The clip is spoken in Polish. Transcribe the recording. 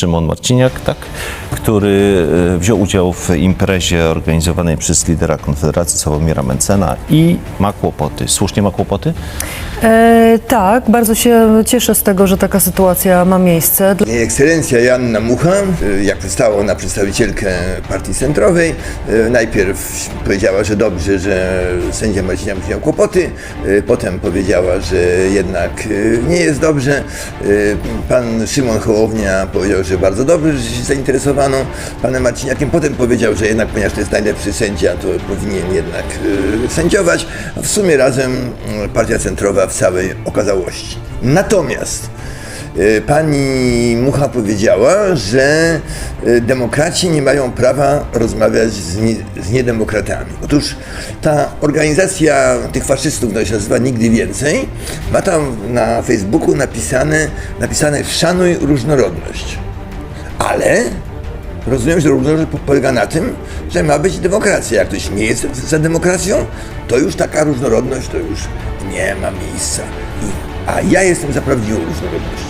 Szymon Marciniak, tak, który e, wziął udział w imprezie organizowanej przez lidera Konfederacji Sławomira Mencena i ma kłopoty. Słusznie ma kłopoty? E, tak, bardzo się cieszę z tego, że taka sytuacja ma miejsce. Dla- Jej Ekscelencja Joanna Mucha, y, jak przedstawia ona przedstawicielkę partii centrowej, y, najpierw powiedziała, że dobrze, że sędzia Marciniak miał kłopoty, potem powiedziała, że jednak nie jest dobrze. Pan Szymon Hołownia powiedział, że bardzo dobrze, że się zainteresowano panem Marciniakiem. Potem powiedział, że jednak, ponieważ to jest najlepszy sędzia, to powinien jednak y, sędziować. A w sumie razem y, partia centrowa w całej okazałości. Natomiast E, Pani Mucha powiedziała, że e, demokraci nie mają prawa rozmawiać z, nie, z niedemokratami. Otóż ta organizacja tych faszystów, która się nazywa Nigdy Więcej, ma tam na Facebooku napisane, napisane szanuj różnorodność. Ale rozumiem, że po- polega na tym, że ma być demokracja. Jak ktoś nie jest za demokracją, to już taka różnorodność to już nie ma miejsca. I, a ja jestem za prawdziwą różnorodnością.